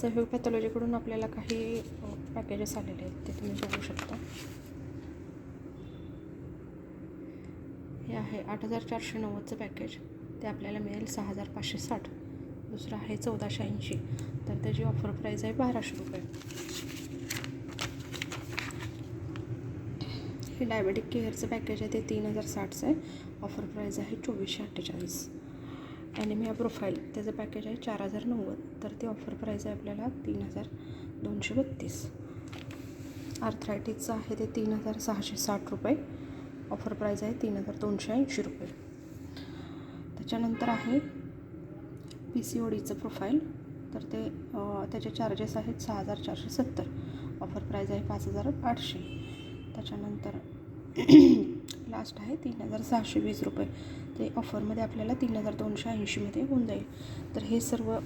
सहयोग पॅथॉलॉजीकडून आपल्याला काही पॅकेजेस आलेले आहेत ते तुम्ही बघू शकता. हे आहे आठ हजार चारशे नव्वदचं पॅकेज ते आपल्याला मिळेल सहा हजार पाचशे साठ. दुसरं आहे चौदाशे ऐंशी. तर त्याची ऑफर प्राईज आहे बाराशे रुपये. हे डायबेटिक केअरचं पॅकेज आहे ते तीन हजार साठचं आहे. ऑफर प्राईज आहे चोवीसशे अठ्ठेचाळीस. ॲनिमिया प्रोफाईल त्याचं पॅकेज आहे चार हजार नव्वद. तर ते ऑफर प्राईस आहे आपल्याला तीन हजार दोनशे बत्तीस. आर्थरायटिसचं आहे ते तीन हजार सहाशे साठ रुपये. ऑफर प्राईस आहे तीन हजार दोनशे ऐंशी रुपये. त्याच्यानंतर आहे पी सी ओ डीचं प्रोफाईल तर ते त्याचे चार्जेस आहेत सहा हजार चारशे सत्तर. ऑफर प्राईस आहे पाच हजार आठशे. त्याच्यानंतर लास्ट आहे तीन हजार सहाशे वीस रुपये. ते ऑफरमध्ये आपल्याला तीन हजार दोनशे ऐंशीमध्ये होऊन जाईल. तर हे सर्व